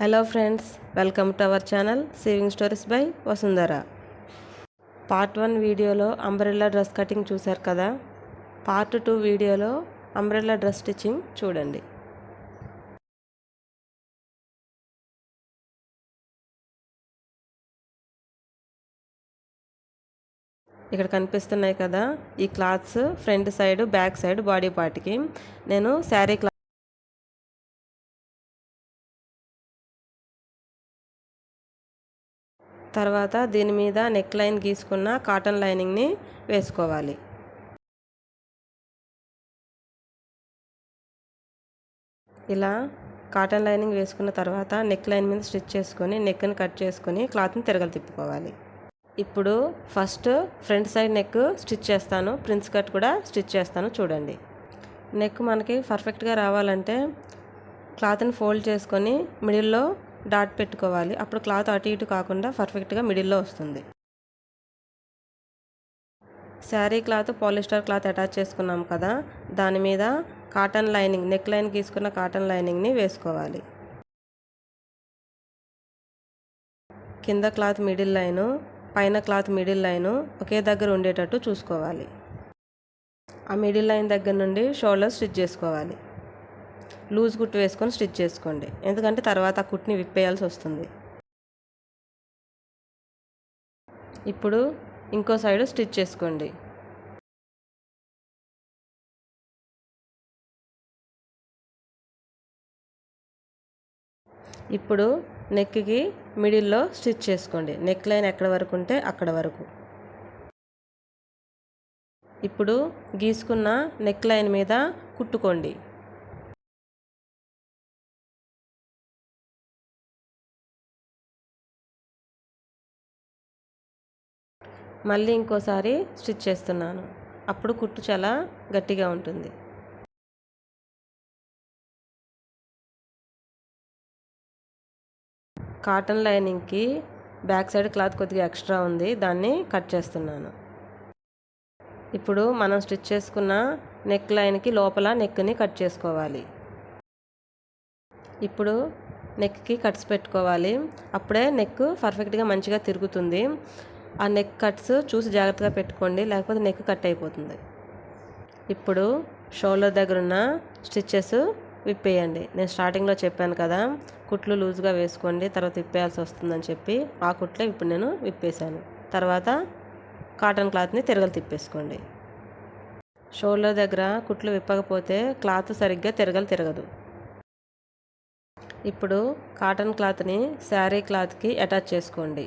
Hello friends welcome to our channel saving stories by Vasundhara part one వీడియోలో umbrella dress cutting చూశారు కదా? Part two వీడియోలో umbrella dress stitching చూడండి. ఇక్కడ కనిపిస్తున్నాయి కదా ఈ cloths front side back side body పార్ట్కి. నేను శారీ క్లాత్ తర్వాత దీని మీద నెక్ లైన్ గీసుకున్న కాటన్ లైనింగ్ని వేసుకోవాలి. ఇలా కాటన్ లైనింగ్ వేసుకున్న తర్వాత నెక్ లైన్ మీద స్టిచ్ చేసుకొని నెక్ని కట్ చేసుకొని క్లాత్ని తిరగలు తిప్పుకోవాలి. ఇప్పుడు first front side neck stitch చేస్తాను ప్రిన్స్ కట్ కూడా స్టిచ్ చేస్తాను చూడండి. నెక్ మనకి పర్ఫెక్ట్గా రావాలంటే క్లాత్ని ఫోల్డ్ చేసుకొని మిడిల్లో డాట్ పెట్టుకోవాలి. అప్పుడు క్లాత్ అటు ఇటు కాకుండా పర్ఫెక్ట్గా మిడిల్లో వస్తుంది. Sari cloth polyester cloth attach చేసుకున్నాం కదా దాని మీద కాటన్ లైనింగ్ నెక్ లైన్ తీసుకున్న కాటన్ లైనింగ్ని వేసుకోవాలి. కింద క్లాత్ మిడిల్ లైను పైన క్లాత్ మిడిల్ లైను ఒకే దగ్గర ఉండేటట్టు చూసుకోవాలి. ఆ మిడిల్ లైన్ దగ్గర నుండి షోల్డర్ స్టిచ్ చేసుకోవాలి. లూజ్ కుట్టు వేసుకొని స్టిచ్ చేసుకోండి. ఎందుకంటే తర్వాత ఆ కుట్ని విప్పేయాల్సి వస్తుంది. ఇప్పుడు ఇంకో సైడ్ స్టిచ్ చేసుకోండి. ఇప్పుడు నెక్కి మిడిల్లో స్టిచ్ చేసుకోండి. నెక్ లైన్ ఎక్కడ వరకు ఉంటే అక్కడ వరకు. ఇప్పుడు గీసుకున్న నెక్ లైన్ మీద కుట్టుకోండి. మళ్ళీ ఇంకోసారి స్టిచ్ చేస్తున్నాను. అప్పుడు కుట్టు చాలా గట్టిగా ఉంటుంది. కాటన్ లైనింగ్కి బ్యాక్ సైడ్ క్లాత్ కొద్దిగా ఎక్స్ట్రా ఉంది. దాన్ని కట్ చేస్తున్నాను. ఇప్పుడు మనం స్టిచ్ చేసుకున్న నెక్ లైన్కి లోపల నెక్ని కట్ చేసుకోవాలి. ఇప్పుడు నెక్కి కట్స్ పెట్టుకోవాలి. అప్పుడే నెక్ పర్ఫెక్ట్గా మంచిగా తిరుగుతుంది. ఆ నెక్ కట్స్ చూసి జాగ్రత్తగా పెట్టుకోండి లేకపోతే నెక్ కట్ అయిపోతుంది. ఇప్పుడు షోల్డర్ దగ్గర ఉన్న స్టిచ్చెస్ విప్పేయండి. నేను స్టార్టింగ్లో చెప్పాను కదా కుట్లు లూజ్గా వేసుకోండి తర్వాత విప్పేయాల్సి వస్తుందని చెప్పి ఆ కుట్లే ఇప్పుడు నేను విప్పేశాను. తర్వాత కాటన్ క్లాత్ని తిరగలు తిప్పేసుకోండి. షోల్డర్ దగ్గర కుట్లు విప్పకపోతే క్లాత్ సరిగ్గా తిరగలు తిరగదు. ఇప్పుడు కాటన్ క్లాత్ని శారీ క్లాత్కి అటాచ్ చేసుకోండి.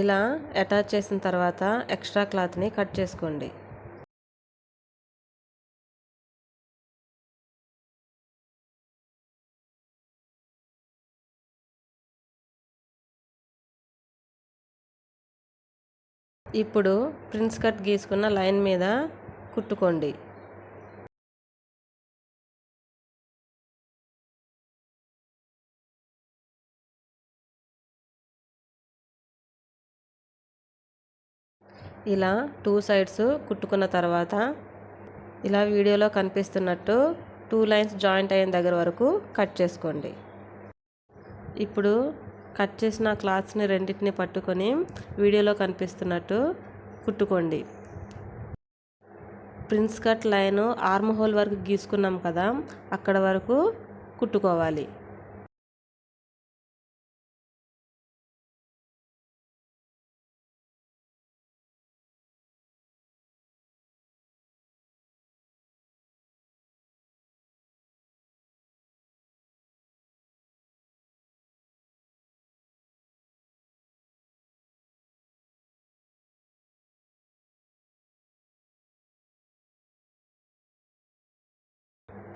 ఇలా అటాచ్ చేసిన తర్వాత ఎక్స్ట్రా క్లాత్ని కట్ చేసుకోండి. ఇప్పుడు ప్రిన్స్ కట్ గీసుకున్న లైన్ మీద కుట్టుకోండి. ఇలా టూ సైడ్స్ కుట్టుకున్న తర్వాత ఇలా వీడియోలో కనిపిస్తున్నట్టు టూ లైన్స్ జాయింట్ అయిన దగ్గర వరకు కట్ చేసుకోండి. ఇప్పుడు కట్ చేసిన క్లాత్స్ని రెండింటిని పట్టుకొని వీడియోలో కనిపిస్తున్నట్టు కుట్టుకోండి. Prince cut line arm hole వరకు గీసుకున్నాం కదా అక్కడ వరకు కుట్టుకోవాలి.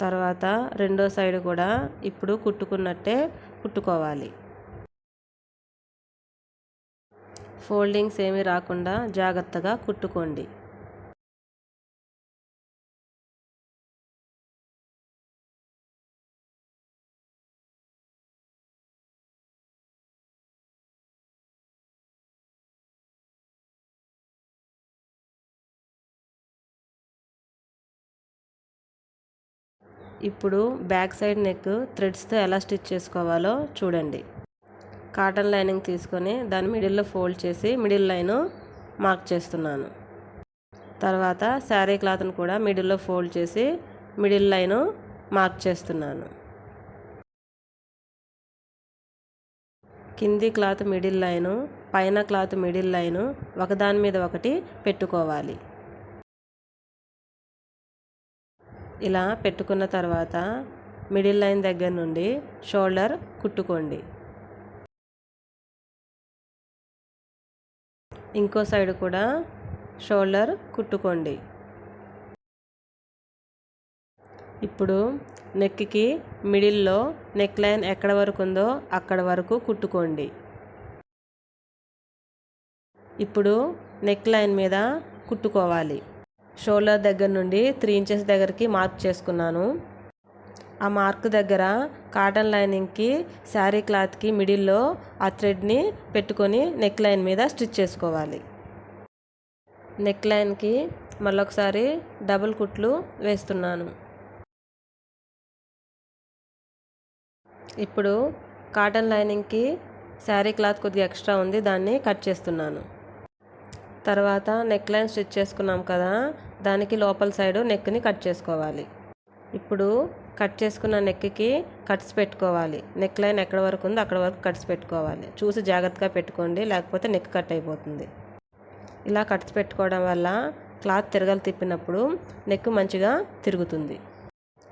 తర్వాత రెండో సైడ్ కూడా ఇప్పుడు కుట్టుకున్నట్టే కుట్టుకోవాలి. ఫోల్డింగ్స్ ఏమీ రాకుండా జాగ్రత్తగా కుట్టుకోండి. ఇప్పుడు బ్యాక్ సైడ్ నెక్ థ్రెడ్స్తో ఎలా స్టిచ్ చేసుకోవాలో చూడండి. కాటన్ లైనింగ్ తీసుకొని దాని మిడిల్లో ఫోల్డ్ చేసి మిడిల్ లైను మార్క్ చేస్తున్నాను. తర్వాత శారీ క్లాత్ని కూడా మిడిల్లో ఫోల్డ్ చేసి మిడిల్ లైను మార్క్ చేస్తున్నాను. కింది క్లాత్ మిడిల్ లైను పైన క్లాత్ మిడిల్ లైను ఒకదాని మీద ఒకటి పెట్టుకోవాలి. ఇలా పెట్టుకున్న తర్వాత మిడిల్ లైన్ దగ్గర నుండి షోల్డర్ కుట్టుకోండి. ఇంకో సైడ్ కూడా షోల్డర్ కుట్టుకోండి. ఇప్పుడు నెక్కి మిడిల్లో నెక్ లైన్ ఎక్కడ వరకు ఉందో అక్కడ వరకు కుట్టుకోండి. ఇప్పుడు నెక్ లైన్ మీద కుట్టుకోవాలి. షోల్డర్ దగ్గర నుండి త్రీ ఇంచెస్ దగ్గరికి మార్క్ చేసుకున్నాను. ఆ మార్క్ దగ్గర కాటన్ లైనింగ్కి శారీ క్లాత్కి మిడిల్లో ఆ థ్రెడ్ని పెట్టుకొని నెక్ లైన్ మీద స్టిచ్ చేసుకోవాలి. నెక్ లైన్కి మళ్ళొకసారి డబుల్ కుట్లు వేస్తున్నాను. ఇప్పుడు కాటన్ లైనింగ్కి శారీ క్లాత్ కొద్దిగా ఎక్స్ట్రా ఉంది దాన్ని కట్ చేస్తున్నాను. తర్వాత నెక్ లైన్ స్టిచ్ చేసుకున్నాం కదా దానికి లోపల సైడు నెక్ని కట్ చేసుకోవాలి. ఇప్పుడు కట్ చేసుకున్న నెక్కి కట్స్ పెట్టుకోవాలి. నెక్ లైన్ ఎక్కడ వరకు ఉందో అక్కడ వరకు కట్స్ పెట్టుకోవాలి. చూసి జాగ్రత్తగా పెట్టుకోండి లేకపోతే నెక్ కట్ అయిపోతుంది. ఇలా కట్స్ పెట్టుకోవడం వల్ల క్లాత్ తిరగలు తిప్పినప్పుడు నెక్ మంచిగా తిరుగుతుంది.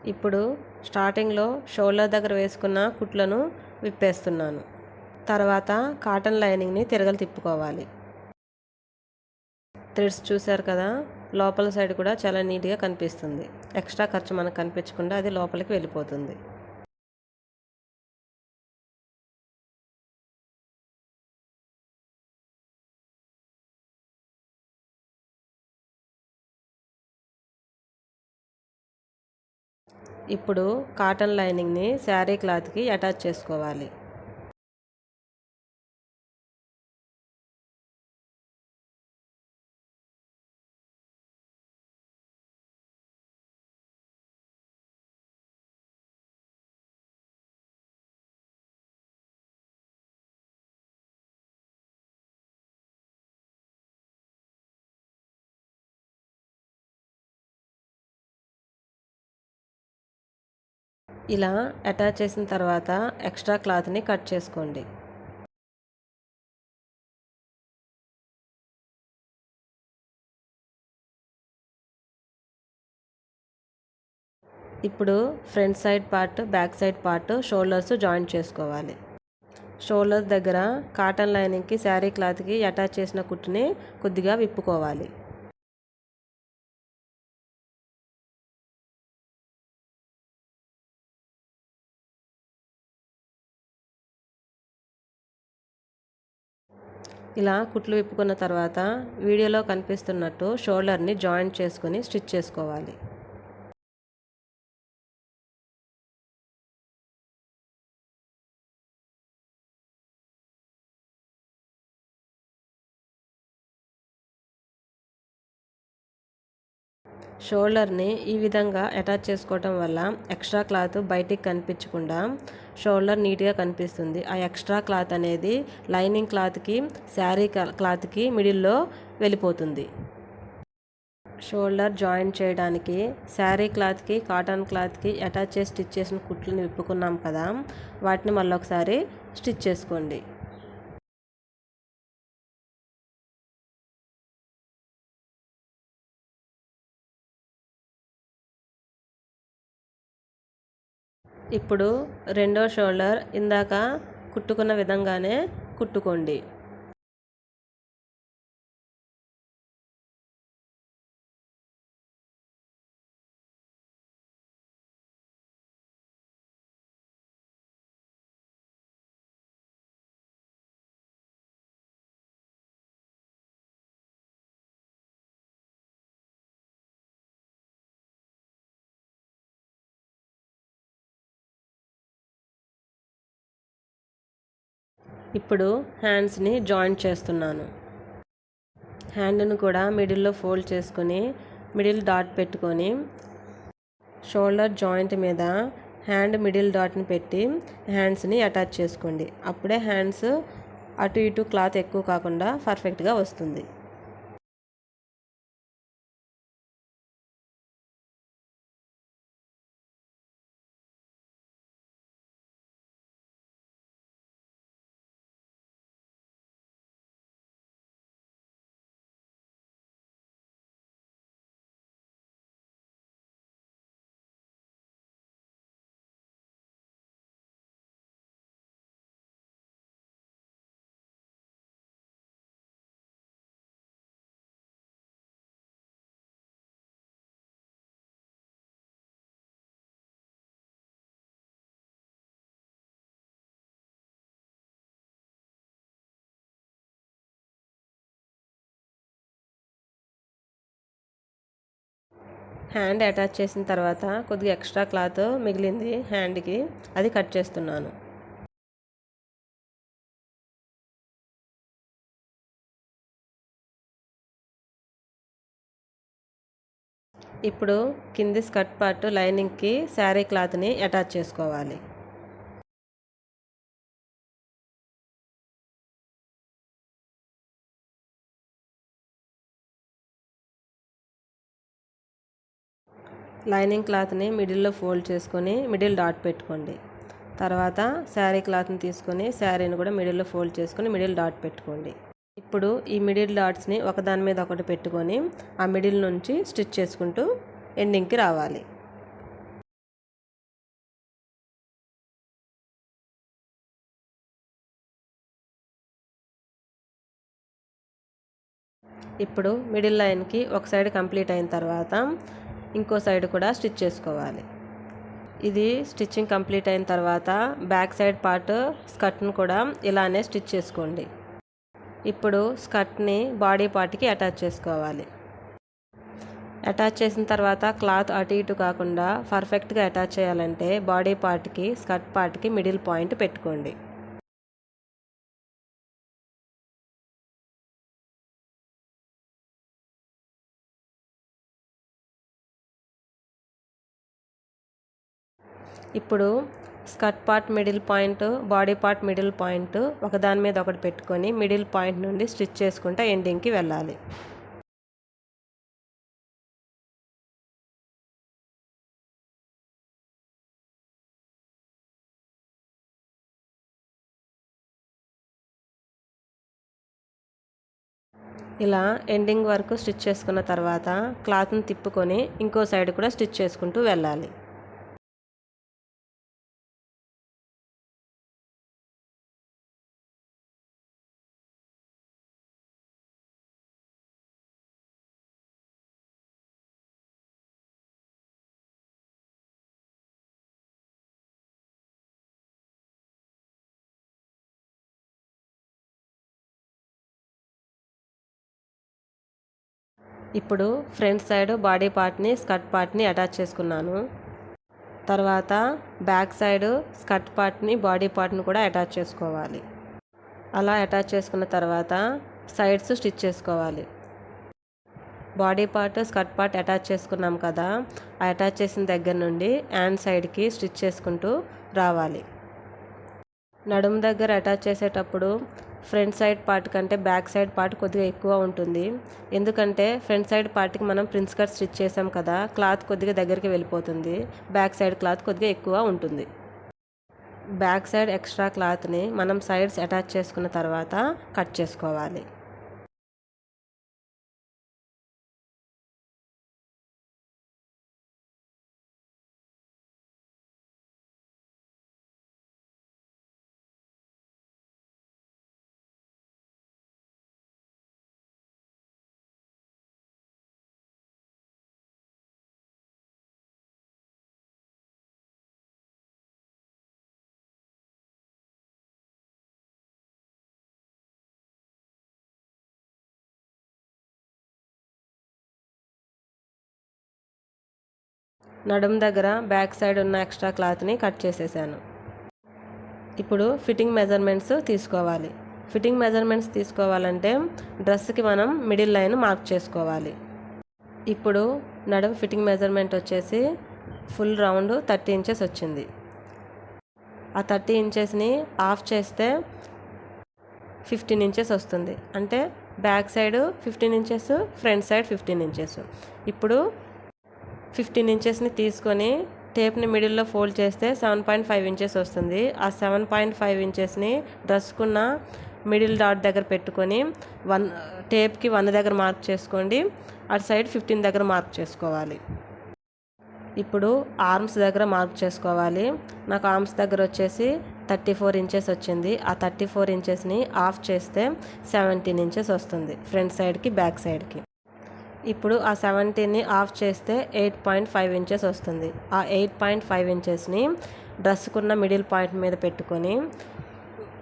ఇప్పుడు స్టార్టింగ్లో షోల్డర్ దగ్గర వేసుకున్న కుట్లను విప్పేస్తున్నాను. తర్వాత కాటన్ లైనింగ్ని తిరగలు తిప్పుకోవాలి. థ్రెడ్స్ చూశారు కదా? లోపల సైడ్ కూడా చాలా నీట్గా కనిపిస్తుంది. ఎక్స్ట్రా ఖర్చు మనకు కనిపించకుండా అది లోపలికి వెళ్ళిపోతుంది. ఇప్పుడు కాటన్ లైనింగ్ని శారీ క్లాత్కి అటాచ్ చేసుకోవాలి. ఇలా అటాచ్ చేసిన తర్వాత ఎక్స్ట్రా క్లాత్ని కట్ చేసుకోండి. ఇప్పుడు front side part back side part shoulders joint చేసుకోవాలి. షోల్డర్స్ దగ్గర కాటన్ లైనింగ్కి శారీ క్లాత్కి అటాచ్ చేసిన కుట్టుని కొద్దిగా విప్పుకోవాలి. ఇలా కుట్లు విప్పుకున్న తర్వాత వీడియోలో కనిపిస్తున్నట్టు షోల్డర్ని జాయింట్ చేసుకొని స్టిచ్ చేసుకోవాలి. షోల్డర్ని ఈ విధంగా అటాచ్ చేసుకోవటం వల్ల ఎక్స్ట్రా క్లాత్ బయటికి కనిపించకుండా షోల్డర్ నీట్గా కనిపిస్తుంది. ఆ ఎక్స్ట్రా క్లాత్ అనేది లైనింగ్ క్లాత్కి శారీ క్లాత్కి మిడిల్లో వెళ్ళిపోతుంది. షోల్డర్ జాయింట్ చేయడానికి శారీ క్లాత్కి కాటన్ క్లాత్కి అటాచ్ చేసి స్టిచ్ చేసిన కుట్లను విప్పుకున్నాం కదా వాటిని మళ్ళీ ఒకసారి స్టిచ్ చేసుకోండి. ఇప్పుడు రెండో షోల్డర్ ఇందాక కుట్టుకున్న విధంగానే కుట్టుకోండి. ఇప్పుడు హ్యాండ్స్ని జాయింట్ చేస్తున్నాను. హ్యాండ్ను కూడా మిడిల్లో ఫోల్డ్ చేసుకొని మిడిల్ డాట్ పెట్టుకొని షోల్డర్ జాయింట్ మీద హ్యాండ్ మిడిల్ డాట్ని పెట్టి హ్యాండ్స్ని అటాచ్ చేసుకోండి. అప్పుడే హ్యాండ్స్ అటు ఇటు క్లాత్ ఎక్కువ కాకుండా పర్ఫెక్ట్గా వస్తుంది. హ్యాండ్ అటాచ్ చేసిన తర్వాత కొద్దిగా ఎక్స్ట్రా క్లాత్ మిగిలింది హ్యాండ్కి అది కట్ చేస్తున్నాను. ఇప్పుడు కింది స్కర్ట్ పార్ట్ లైనింగ్కి శారీ క్లాత్ని అటాచ్ చేసుకోవాలి. లైనింగ్ క్లాత్ని మిడిల్లో ఫోల్డ్ చేసుకొని మిడిల్ డాట్ పెట్టుకోండి. తర్వాత శారీ క్లాత్ని తీసుకొని శారీని కూడా మిడిల్లో ఫోల్డ్ చేసుకొని మిడిల్ డాట్ పెట్టుకోండి. ఇప్పుడు ఈ మిడిల్ డాట్స్ని ఒకదాని మీద ఒకటి పెట్టుకొని ఆ మిడిల్ నుంచి స్టిచ్ చేసుకుంటూ ఎండింగ్కి రావాలి. ఇప్పుడు మిడిల్ లైన్కి ఒక సైడ్ కంప్లీట్ అయిన తర్వాత ఇంకో సైడ్ కూడా స్టిచ్ చేసుకోవాలి. ఇది స్టిచ్చింగ్ కంప్లీట్ అయిన తర్వాత బ్యాక్ సైడ్ పార్ట్ స్కర్ట్ను కూడా ఇలానే స్టిచ్ చేసుకోండి. ఇప్పుడు స్కర్ట్ని బాడీ పార్ట్కి అటాచ్ చేసుకోవాలి. అటాచ్ చేసిన తర్వాత క్లాత్ అటు ఇటు కాకుండా పర్ఫెక్ట్గా అటాచ్ చేయాలంటే బాడీ పార్ట్కి స్కర్ట్ పార్ట్కి మిడిల్ పాయింట్ పెట్టుకోండి. ఇప్పుడు skirt part middle point body part middle point ఒకదాని మీద ఒకటి పెట్టుకొని మిడిల్ పాయింట్ నుండి స్టిచ్ చేసుకుంటూ ఎండింగ్కి వెళ్ళాలి. ఇలా ఎండింగ్ వరకు స్టిచ్ చేసుకున్న తర్వాత క్లాత్ని తిప్పుకొని ఇంకో సైడ్ కూడా స్టిచ్ చేసుకుంటూ వెళ్ళాలి. ఇప్పుడు ఫ్రంట్ సైడ్ బాడీ పార్ట్ని స్కర్ట్ పార్ట్ని అటాచ్ చేసుకున్నాను. తర్వాత బ్యాక్ సైడ్ స్కర్ట్ పార్ట్ని బాడీ పార్ట్ని కూడా అటాచ్ చేసుకోవాలి. అలా అటాచ్ చేసుకున్న తర్వాత సైడ్స్ స్టిచ్ చేసుకోవాలి. Body part skirt part attach చేసుకున్నాం కదా అటాచ్ చేసిన దగ్గర నుండి హ్యాండ్ సైడ్కి స్టిచ్ చేసుకుంటూ రావాలి. నడుము దగ్గర అటాచ్ చేసేటప్పుడు ఫ్రంట్ సైడ్ పార్ట్ కంటే బ్యాక్ సైడ్ పార్ట్ కొద్దిగా ఎక్కువ ఉంటుంది. ఎందుకంటే ఫ్రంట్ సైడ్ పార్ట్కి మనం ప్రిన్స్ కట్ స్టిచ్ చేసాం కదా క్లాత్ కొద్దిగా దగ్గరికి వెళ్ళిపోతుంది. బ్యాక్ సైడ్ క్లాత్ కొద్దిగా ఎక్కువ ఉంటుంది. బ్యాక్ సైడ్ ఎక్స్ట్రా క్లాత్ని మనం సైడ్స్ అటాచ్ చేసుకున్న తర్వాత కట్ చేసుకోవాలి. నడుం దగ్గర బ్యాక్ సైడ్ ఉన్న ఎక్స్ట్రా క్లాత్ని కట్ చేసేసాను. ఇప్పుడు ఫిట్టింగ్ మెజర్మెంట్స్ తీసుకోవాలి. ఫిట్టింగ్ మెజర్మెంట్స్ తీసుకోవాలంటే డ్రెస్కి మనం మిడిల్ లైన్ మార్క్ చేసుకోవాలి. ఇప్పుడు నడుము ఫిట్టింగ్ మెజర్మెంట్ వచ్చేసి ఫుల్ రౌండ్ థర్టీ ఇంచెస్ వచ్చింది. ఆ థర్టీ ఇంచెస్ని ఆఫ్ చేస్తే ఫిఫ్టీన్ ఇంచెస్ వస్తుంది. అంటే back side fifteen inches front side fifteen inches. ఇప్పుడు ఫిఫ్టీన్ ఇంచెస్ని తీసుకొని టేప్ని మిడిల్లో ఫోల్డ్ చేస్తే సెవెన్ పాయింట్ ఫైవ్ ఇంచెస్ వస్తుంది. ఆ సెవెన్ పాయింట్ ఫైవ్ ఇంచెస్ని డ్రెస్కున్న మిడిల్ డాట్ దగ్గర పెట్టుకొని వన్ టేప్కి వన్ దగ్గర మార్క్ చేసుకోండి. అటు సైడ్ ఫిఫ్టీన్ దగ్గర మార్క్ చేసుకోవాలి. ఇప్పుడు ఆర్మ్స్ దగ్గర మార్క్ చేసుకోవాలి. నాకు ఆర్మ్స్ దగ్గర వచ్చేసి థర్టీ ఫోర్ ఇంచెస్ వచ్చింది. ఆ థర్టీ ఫోర్ ఇంచెస్ని ఆఫ్ చేస్తే సెవెంటీన్ ఇంచెస్ వస్తుంది. ఫ్రంట్ సైడ్కి బ్యాక్ సైడ్కి ఇప్పుడు ఆ సెవెంటీన్ని ఆఫ్ చేస్తే ఎయిట్ పాయింట్ ఫైవ్ ఇంచెస్ వస్తుంది. ఆ ఎయిట్ పాయింట్ ఫైవ్ ఇంచెస్ని డ్రెస్కున్న మిడిల్ పాయింట్ మీద పెట్టుకొని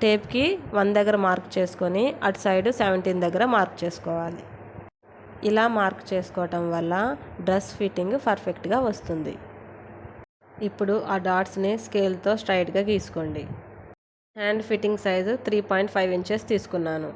టేప్కి వన్ దగ్గర మార్క్ చేసుకొని అటు సైడ్ సెవెంటీన్ దగ్గర మార్క్ చేసుకోవాలి. ఇలా మార్క్ చేసుకోవటం వల్ల డ్రెస్ ఫిట్టింగ్ పర్ఫెక్ట్గా వస్తుంది. ఇప్పుడు ఆ డాట్స్ని స్కేల్తో స్ట్రైట్గా గీసుకోండి. Hand fitting size three point five inches తీసుకున్నాను.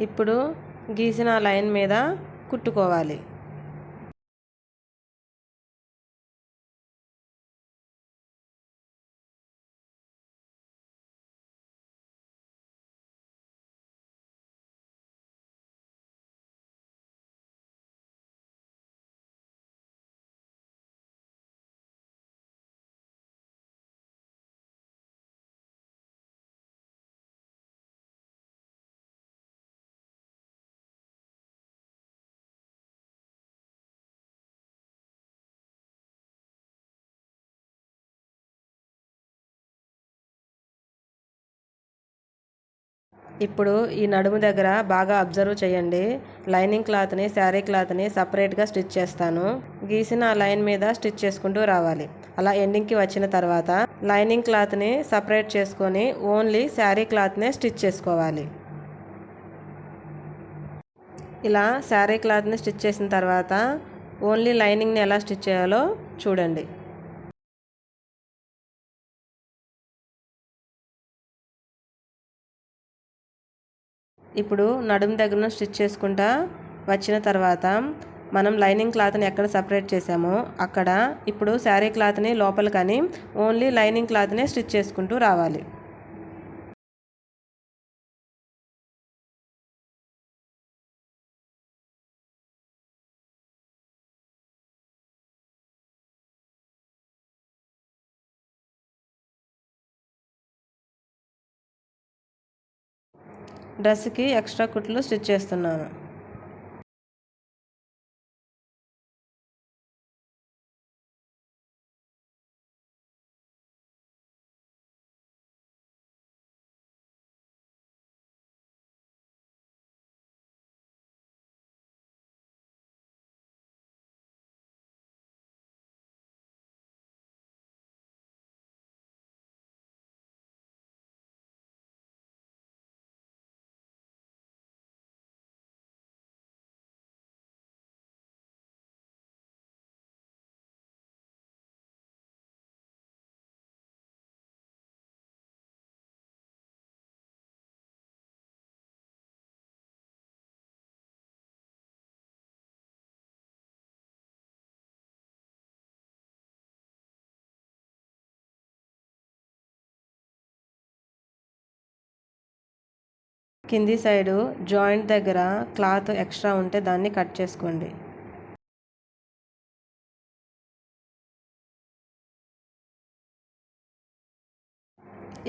ఇప్పుడు గీసిన లైన్ మీద కుట్టుకోవాలి. ఇప్పుడు ఈ నడుము దగ్గర బాగా అబ్జర్వ్ చేయండి. లైనింగ్ క్లాత్ని శారీ క్లాత్ని సపరేట్గా స్టిచ్ చేస్తాను. గీసిన ఆ లైన్ మీద స్టిచ్ చేసుకుంటూ రావాలి. అలా ఎండింగ్కి వచ్చిన తర్వాత లైనింగ్ క్లాత్ని సపరేట్ చేసుకొని ఓన్లీ శారీ క్లాత్నే స్టిచ్ చేసుకోవాలి. ఇలా శారీ క్లాత్ని స్టిచ్ చేసిన తర్వాత ఓన్లీ లైనింగ్ని ఎలా స్టిచ్ చేయాలో చూడండి. ఇప్పుడు నడుము దగ్గర స్టిచ్ చేసుకుంటా వచ్చిన తర్వాత మనం లైనింగ్ క్లాత్ని ఎక్కడ సపరేట్ చేసామో అక్కడ ఇప్పుడు శారీ క్లాత్ని లోపల కానీ ఓన్లీ లైనింగ్ క్లాత్నే స్టిచ్ చేసుకుంటూ రావాలి. డ్రెస్కి ఎక్స్ట్రా కుట్లు స్టిచ్ చేస్తున్నాను. కింది సైడు జాయింట్ దగ్గర క్లాత్ ఎక్స్ట్రా ఉంటే దాన్ని కట్ చేసుకోండి.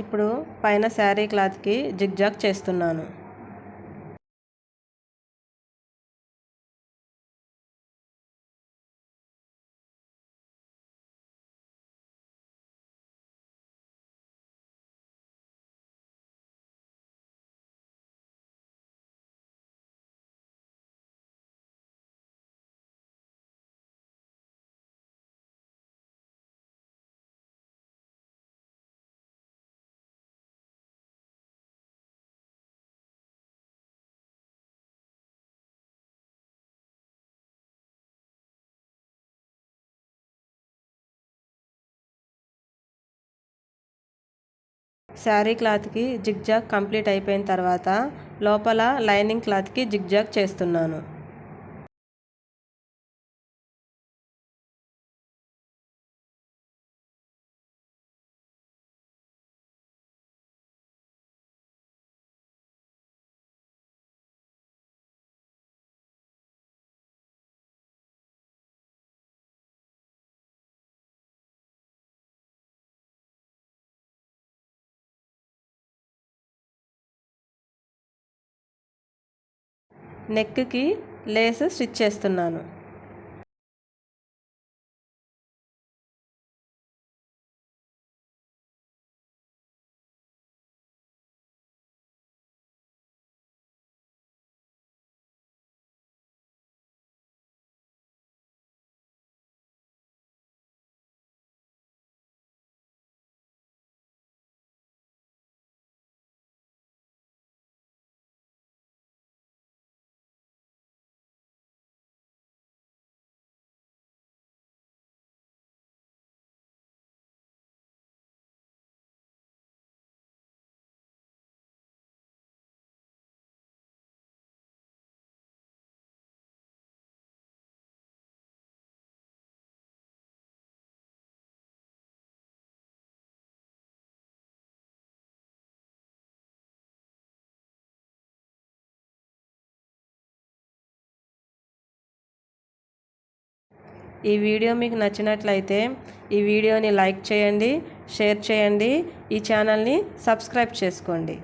ఇప్పుడు పైన శారీ క్లాత్కి జిగ్జాగ్ చేస్తున్నాను. శారీ క్లాత్కి జిగ్జాగ్ కంప్లీట్ అయిపోయిన తర్వాత లోపల లైనింగ్ క్లాత్కి జిగ్జాగ్ చేస్తున్నాను. నెక్కి లేస్ స్టిచ్ చేస్తున్నాను. ఈ వీడియో మీకు నచ్చినట్లయితే ఈ వీడియోని లైక్ చేయండి షేర్ చేయండి ఈ ఛానల్ని సబ్స్క్రైబ్ చేసుకోండి.